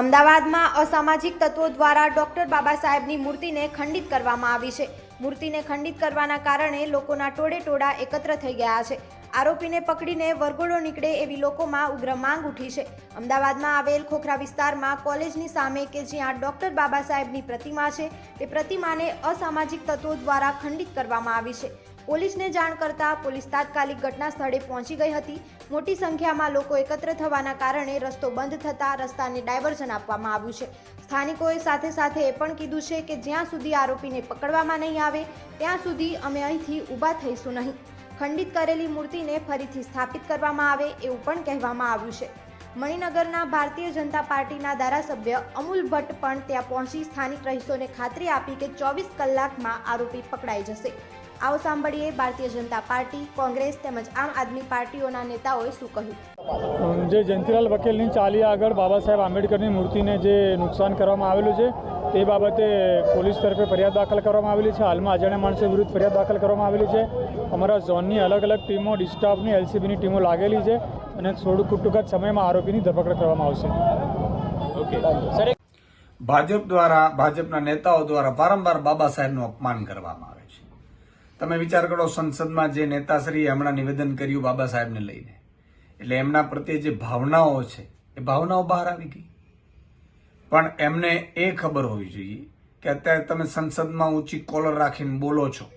અમદાવાદમાં અસામાજિક તત્વો દ્વારા ડોક્ટર બાબા સાહેબની મૂર્તિને ખંડિત કરવામાં આવી છે. મૂર્તિને ખંડિત કરવાના કારણે લોકોના ટોળે ટોળા એકત્ર થઈ ગયા છે. આરોપીને પકડીને વરઘોડો નીકળે એવી લોકોમાં ઉગ્ર માંગ ઉઠી છે. અમદાવાદમાં આવેલ ખોખરા વિસ્તારમાં કોલેજની સામે કે જ્યાં ડોક્ટર બાબા સાહેબની પ્રતિમા છે, તે પ્રતિમાને અસામાજિક તત્વો દ્વારા ખંડિત કરવામાં આવી છે. પોલીસને જાણ કરતા પોલીસ તાત્કાલિક ઘટના સ્થળે પહોંચી ગઈ હતી. મોટી સંખ્યામાં લોકો એકત્ર થવાના કારણે રસ્તો બંધ થતાં રસ્તાને ડાયવર્ઝન આપવામાં આવ્યું છે. સ્થાનિકોએ સાથે સાથે એ પણ કીધું છે કે જ્યાં સુધી આરોપીને પકડવામાં નહીં આવે, ત્યાં સુધી અમે અહીંથી ઊભા થઈશું નહીં. ખંડિત કરેલી મૂર્તિને ફરીથી સ્થાપિત કરવામાં આવે એવું પણ કહેવામાં આવ્યું છે. મણિનગરના ભારતીય જનતા પાર્ટીના ધારાસભ્ય અમૂલ ભટ્ટ પણ ત્યાં પહોંચી સ્થાનિક રહીશોને ખાતરી આપી કે ચોવીસ કલાકમાં આરોપી પકડાઈ જશે. આવો સાંભળીએ ભારતીય જનતા પાર્ટી કોંગ્રેસ તેમજ આમ આદમી પાર્ટીઓના નેતાઓએ શું કહ્યું? જે જયંતિલાલ વકીલની ચાલી આગળ બાબા સાહેબ આંબેડકરની મૂર્તિને જે નુકસાન કરવામાં આવેલું છે તે બાબતે પોલીસ તરફે ફરિયાદ દાખલ કરવામાં આવેલી છે. હાલમાં અજાણ્યા માણસો વિરુદ્ધ ફરિયાદ દાખલ કરવામાં આવેલી છે. અમારા ઝોનની અલગ અલગ ટીમો ડિસ્ટાફની એલસીબીની ટીમો લાગેલી છે અને થોડુંક ટૂંક જ સમયમાં આરોપીની ધરપકડ કરવામાં આવશે. ઓકે. સર ભાજપ દ્વારા ભાજપના નેતાઓ દ્વારા વારંવાર બાબા સાહેબનું અપમાન કરવામાં આવે. છે તમે વિચાર કરો, સંસદમાં જે નેતાશ્રીએ હમણાં નિવેદન કર્યું બાબા સાહેબને લઈને. એટલે એમના પ્રત્યે જે ભાવનાઓ છે, એ ભાવનાઓ બહાર આવી ગઈ. પણ એમને એ ખબર હોવી જોઈએ કે અત્યારે તમે સંસદમાં ઊંચી કોલર રાખીને બોલો છો.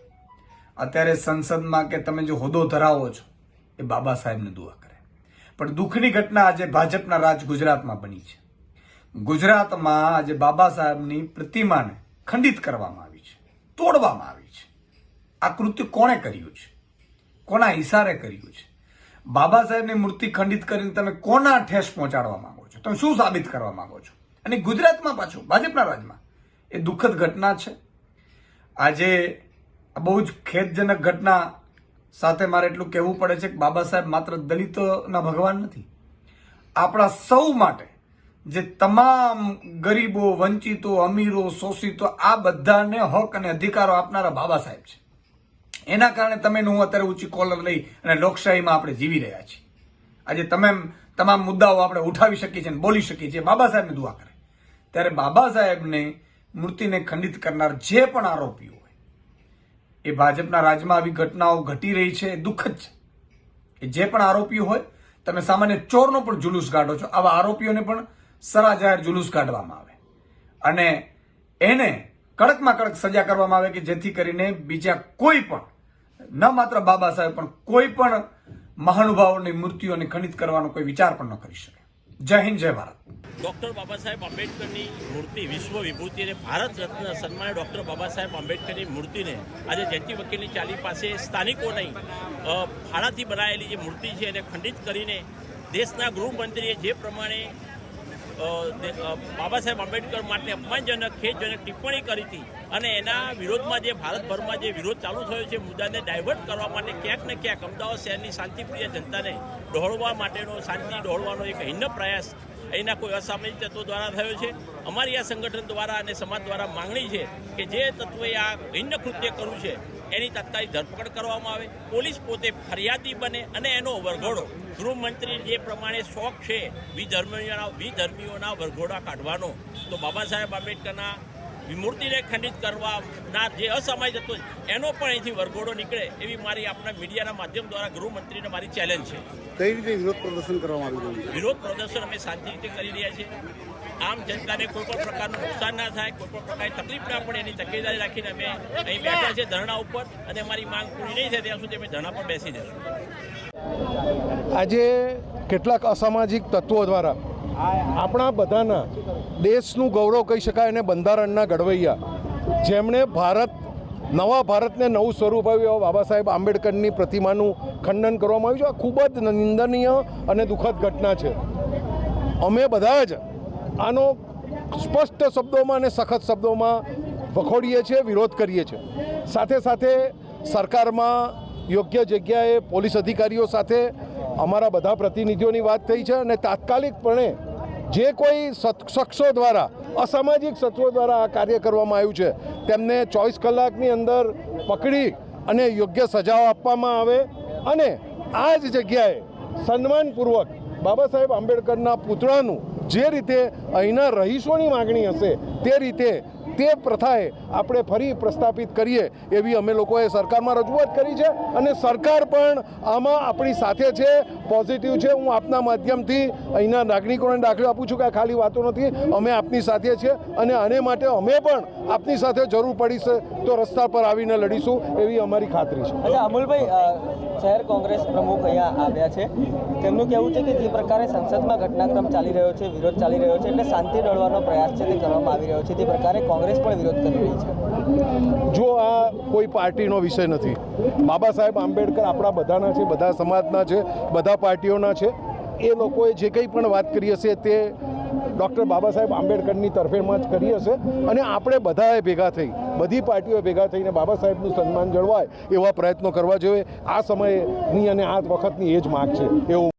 અત્યારે સંસદમાં કે તમે જે હોદ્દો ધરાવો છો, એ બાબા સાહેબને દુઆ કરે. પણ દુઃખની ઘટના આજે ભાજપના રાજ ગુજરાતમાં બની છે. ગુજરાતમાં આજે બાબા સાહેબની પ્રતિમાને ખંડિત કરવામાં આવી છે, તોડવામાં આવી છે. આ કૃત્ય કોણે કર્યું છે? કોના ઈશારે કર્યું છે? બાબા સાહેબની મૂર્તિ ખંડિત કરીને તમે કોના ઠેસ પહોંચાડવા માંગો છો? તમે શું સાબિત કરવા માંગો છો? અને ગુજરાતમાં પાછું, ભાજપના રાજમાં, એ દુઃખદ ઘટના છે? આજે બહુ જ ખેદજનક ઘટના સાથે મારે એટલું કહેવું પડે છે કે બાબા સાહેબ માત્ર દલિતોના ભગવાન નથી. આપણા સૌ માટે જે તમામ ગરીબો, વંચિતો, અમીરો, શોષિતો, આ બધાને હક અને અધિકારો આપનારા બાબા સાહેબ છે. એના કારણે તમે હું અત્યારે ઊંચી કોલર લઈ અને લોકશાહીમાં આપણે જીવી રહ્યા છીએ. આજે તમે તમામ મુદ્દાઓ આપણે ઉઠાવી શકીએ છીએ બોલી શકીએ છીએ. બાબા સાહેબને દુઆ કરે. ત્યારે બાબા સાહેબને મૂર્તિને ખંડિત કરનાર જે પણ આરોપીઓ હોય, એ ભાજપના રાજમાં આવી ઘટનાઓ ઘટી રહી છે, એ દુઃખદ છે. એ જે પણ આરોપીઓ હોય, તમે સામાન્ય ચોરનો પણ જુલુસ કાઢો છો. આવા આરોપીઓને પણ સરા જાહેર જુલુસ કાઢવામાં આવે. અને એને કડકમાં કડક સજા કરવામાં આવે કે જેથી કરીને બીજા કોઈ પણ ન માત્ર બાબા સાહેબ, પણ કોઈ પણ મહાનુભાવોની મૂર્તિઓને ખંડિત કરવાનો કોઈ વિચાર પણ ન કરી શકે. જય હિન્દ, જય ભારત. ડોક્ટર બાબા સાહેબ આંબેડકરની મૂર્તિ વિશ્વ વિભૂતિ અને ભારત રત્ન સન્માન ડોક્ટર બાબા સાહેબ આંબેડકરની મૂર્તિને આજે જયંતિ વકીલની ચાલી પાસે સ્થાનિકો નહીં ફાળાથી બનાવેલી જે મૂર્તિ છે એને ખંડિત કરીને દેશના ગૃહમંત્રીએ જે પ્રમાણે બાબા સાહેબ આંબેડકર માટે અપમાનજનક, ખેદજનક ટિપ્પણી કરી હતી. અને એના વિરોધમાં જે ભારતભરમાં જે વિરોધ ચાલુ થયો છે, મુદ્દાને ડાયવર્ટ કરવા માટે ક્યાંક ને ક્યાંક અમદાવાદ શહેરની શાંતિપ્રિય જનતાને ડહોળવા માટેનો, શાંતિ ડહોળવાનો એક હિન્ન પ્રયાસ અહીંના કોઈ અસામાજિક તત્વો દ્વારા થયો છે. અમારી આ સંગઠન દ્વારા અને સમાજ દ્વારા માંગણી છે કે જે તત્વોએ આ હિન્ન કૃત્ય કર્યું છે એની તાત્કાલિક ધરપકડ કરવામાં આવે. પોલીસ પોતે ફરિયાદી બને અને એનો વરઘોડો ગૃહમંત્રી જે પ્રમાણે શોખ છે, વિધર્મીઓના વિધર્મીઓના વરઘોડા કાઢવાનો. તો બાબા સાહેબ આંબેડકરના મૂર્તિને ખંડિત કરવાના જે અસમય હતો છે, એનો પણ અહીંથી વરઘોડો નીકળે એવી મારી આપણા મીડિયાના માધ્યમ દ્વારા ગૃહમંત્રીને મારી ચેલેન્જ છે. કઈ રીતે વિરોધ પ્રદર્શન કરવામાં આવી રહ્યું છે વિરોધ પ્રદર્શન અમે શાંતિ રીતે કરી રહ્યા છીએ. આમ જનતાને કોઈ પણ પ્રકારનું નુકસાન ના થાય કોઈ પણ પ્રકારની તકલીફ ના પડે એની તકેદારી રાખીને અમે અહીં બેઠા છે ધરણા ઉપર અને અમારી માંગ પૂરી નહીં થાય ત્યાં સુધી અમે ધરણા પર બેસી જશું. આજે કેટલાક અસામાજિક તત્વો દ્વારા આપણા બધાના દેશનું ગૌરવ કહી શકાય અને બંધારણના ઘડવૈયા. જેમણે ભારત, નવા ભારતને નવું સ્વરૂપ આવ્યું એવા બાબા સાહેબ આંબેડકરની પ્રતિમાનું ખંડન કરવામાં આવ્યું છે. આ ખૂબ જ નિંદનીય અને દુઃખદ ઘટના છે. અમે બધા જ આનો સ્પષ્ટ શબ્દોમાં અને સખત શબ્દોમાં વખોડીએ છીએ, વિરોધ કરીએ છીએ. સાથે સાથે સરકારમાં યોગ્ય જગ્યાએ પોલીસ અધિકારીઓ સાથે અમારા બધા પ્રતિનિધિઓની વાત થઈ છે અને તાત્કાલિકપણે જે કોઈ શખ્સો દ્વારા, અસામાજિક તત્વો દ્વારા આ કાર્ય કરવામાં આવ્યું છે, તેમને ચોવીસ કલાકની અંદર પકડી અને યોગ્ય સજાઓ આપવામાં આવે અને આ જ જગ્યાએ સન્માનપૂર્વક બાબા સાહેબ આંબેડકરના પુતળાનું જે રીતે અહીંના રહીશોની માગણી હશે, તે રીતે તે પ્રથાએ આપણે ફરી પ્રસ્થાપિત કરીએ એવી અમે લોકોએ સરકારમાં રજૂઆત કરી છે અને સરકાર પણ આમાં આપણી સાથે છે પોઝિટિવ છે. હું આપના માધ્યમથી અહીંના નાગરિકોને દાખલો આપું છું કે આ ખાલી વાતો નથી. અમે આપની સાથે છીએ અને આને માટે અમે પણ આપની સાથે જરૂર પડી તો રસ્તા પર આવીને લડીશું એવી અમારી ખાતરી છે. અચ્છા, અમુલભાઈ શહેર કોંગ્રેસ પ્રમુખ અહીંયા આવ્યા છે. તેમનું કહેવું છે કે જે પ્રકારે સંસદમાં ઘટનાક્રમ ચાલી રહ્યો છે, વિરોધ ચાલી રહ્યો છે, એટલે શાંતિ દળવાનો પ્રયાસ છે તે કરવામાં આવી રહ્યો છે. તે પ્રકારે કોંગ્રેસ પણ વિરોધ કરી રહી છે. જો આ કોઈ પાર્ટીનો વિષય નથી, બાબા સાહેબ આંબેડકર આપણા બધાના છે, બધા સમાજના છે, બધા પાર્ટીઓના છે, એ લોકોએ જે કંઈ પણ વાત કરી હશે તે ડૉક્ટર બાબા સાહેબ આંબેડકરની તરફેણમાં જ કરી હશે અને આપણે બધાએ ભેગા થઈ, બધી પાર્ટીઓ ભેગા થઈને બાબા સાહેબનું સન્માન જળવાય એવા પ્રયત્નો કરવા જોઈએ. આ સમયની અને આ વખતની એ જ માગ છે. એવું